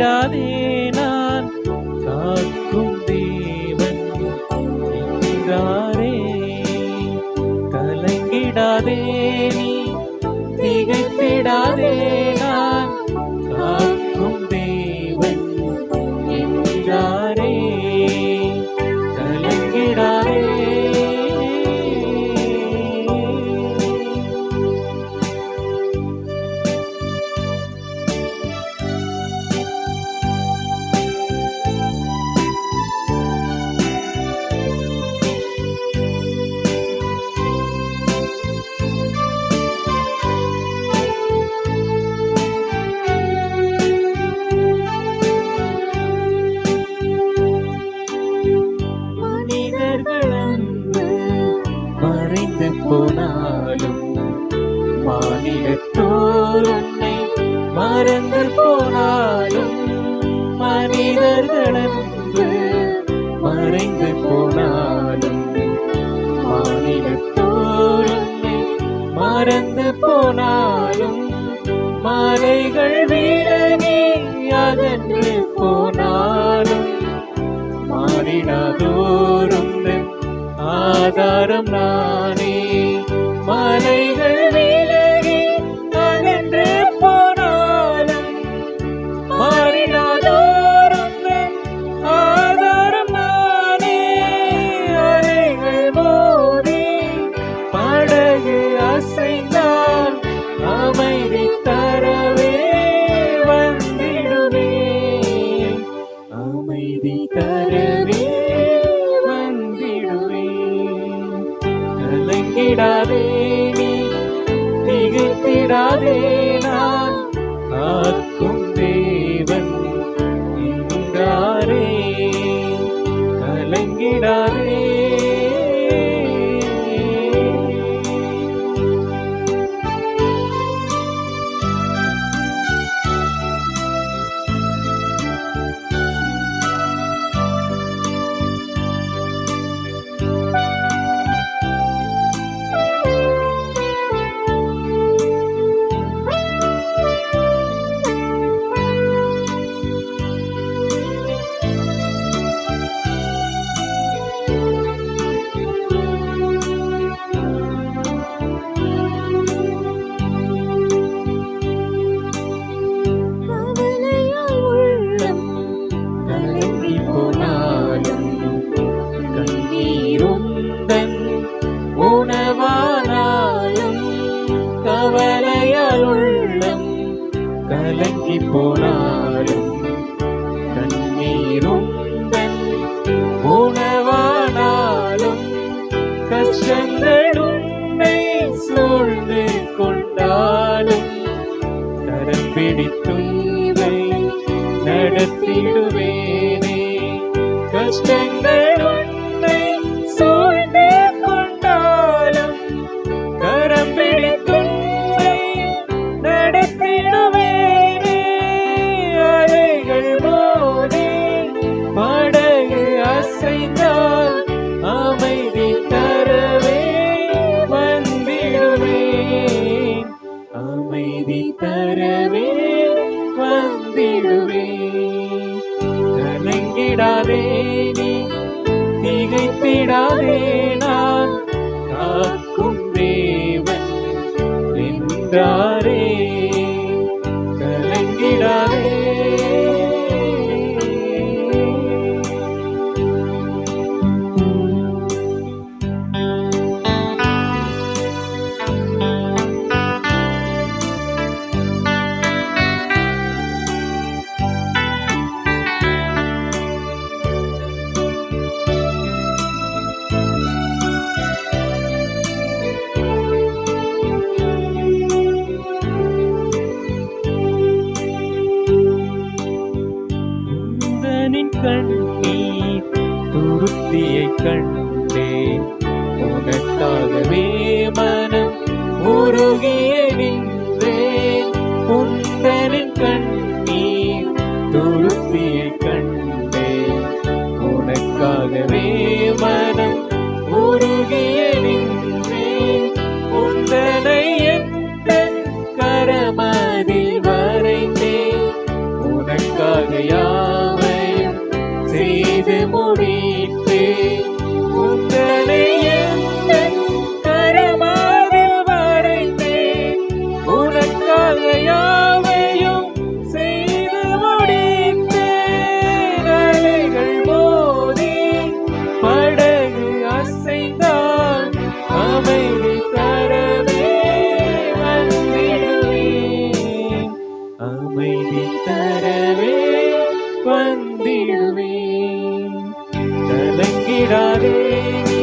விடாதே நான் காத்து மறைந்து போனாலும் மாநிலத்தோர் உன்னை மறந்து போனாலும் மனிதர்கள் மறைந்து போனாலும் மாநிலத்தோர் உன்னை மறந்து போனாலும் மலைகள் விலகி அகன்று போனாலும் மாறினதோறும் ஆதாரம் நானே. மலைகள் கலங்கிடாதே நீ திகைத்திடாதே நான். காக்கும் தேவன் என்றாரே கலங்கிடாதே போனாலும் கண்ணீருந்தன் உணவானாலும் கஷ்டங்கள் உன்னை சூழ்ந்து கொண்டாலும் கரம் பிடித்தும் நடத்திடுவேனே. கஷ்டங்கள் அமைதி தரவே வந்திடுவேன் அமைதி தரவே வந்திடுவேன் கலங்கிடாதே நீ திகைத்திடாதே நான். காக்கும் தேவன் என்றார் செய்து முடித்தேன் உந்தனை எந்தன் வரைந்தேன். உனக்காக யாவையும் செய்து முடித்தேன். அலைகள் மோதி படகு அசைந்தால் அமைதி தரவே வந்திடுவேன். அமைதி தரவே வந்திடுவேன். கலங்கிடாதே